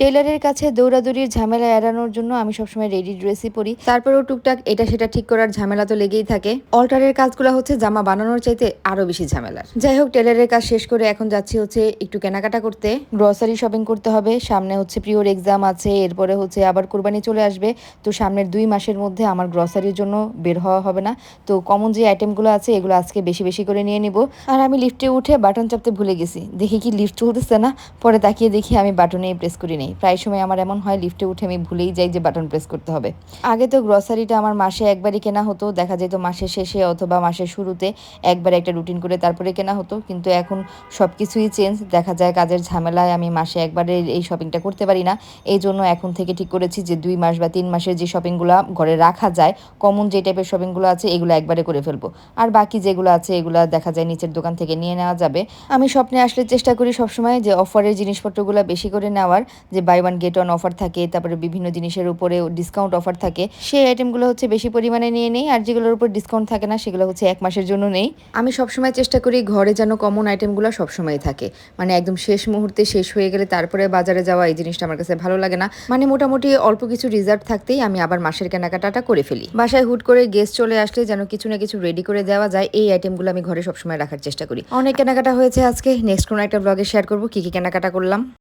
টেলারের কাছে দৌড়াদৌড়ির ঝামেলা এড়ানোর জন্য আমি সবসময় রেডি ড্রেসই পরি। তারপরেও টুকটাক এটা সেটা ঠিক করার ঝামেলা তো লেগেই থাকে। অল্টারের কাজগুলো হচ্ছে জামা বানানোর চাইতে আরও বেশি ঝামেলার। যাই হোক টেলারের কাজ শেষ করে এখন যাচ্ছি হচ্ছে একটু কেনাকাটা করতে। গ্রসারি শপিং করতে হবে। সামনে হচ্ছে প্রিয়র এক্সাম আছে, এরপরে হচ্ছে আবার কোরবানি চলে আসবে। তো সামনের দুই মাসের মধ্যে আমার গ্রসারির জন্য বের হওয়া হবে না। তো কমন যে আইটেমগুলো আছে, এগুলো আজকে বেশি বেশি করে নিয়ে নিব। আর আমি লিফটে উঠে বাটন চাপতে ভুলে গেছি। দেখি কি লিফট চলতেছে না? পরে তাকিয়ে দেখি আমি বাটনেই প্রেস করি নেই প্রায় সময় আমার এমন হয় লিফটে উঠে আমি ভুলেই যাই যে বাটন প্রেস করতে হবে। আগে তো গ্রসারিটা আমার মাসে একবারই কেনা হতো, দেখা যেত মাসের শেষে অথবা মাসের শুরুতে একবার একটা রুটিন করে তারপরে কেনা হতো, কিন্তু এখন সব কিছুই চেঞ্জ দেখা যায় কাজের ঝামেলায় আমি মাসে একবারে এই শপিংটা করতে পারি না। এই জন্য এখন থেকে ঠিক করেছি যে দুই মাস বা তিন মাসের যে শপিংগুলো ঘরে রাখা যায় কমন যে টাইপের শপিংগুলো আছে, এগুলো একবারে করে ফেলব। আর বাকি যেগুলো আছে, এগুলো দেখা যায় নিচের দোকান থেকে নিয়ে নেওয়া যাবে। আমি স্বপ্নে আসলে চেষ্টা করি সবসময় যে অফারের জিনিসপত্রগুলো বেশি করে নেওয়ার যে buy one get one offer থাকে, তারপরে বিভিন্ন জিনিসের উপরে ডিসকাউন্ট অফার থাকে, সেই আইটেমগুলো হচ্ছে বেশি পরিমাণে নিয়ে নেই, আর যেগুলোর উপর ডিসকাউন্ট থাকে না, সেগুলো হচ্ছে এক মাসের জন্য নেই। আমি সবসময় চেষ্টা করি ঘরে যেন কমন আইটেমগুলো সবসময় থাকে। মানে একদম শেষ মুহূর্তে শেষ হয়ে গেলে তারপরে বাজারে যাওয়া এই জিনিসটা আমার কাছে ভালো লাগে না। মানে মোটামুটি অল্প কিছু রিজার্ভ থাকতেই আমি আবার মাসের কেনাকাটাটা করে ফেলি। বাসায় হুট করে গেস্ট চলে আসলে যেন কিছু না কিছু রেডি করে দেওয়া যায়, এই আইটেমগুলো আমি ঘরে সবসময় রাখার চেষ্টা করি। অনেক কেনাকাটা হয়েছে আজকে নেক্সট কোনো একটা ব্লগে শেয়ার করব, কী কী কেনাকাটা করলাম।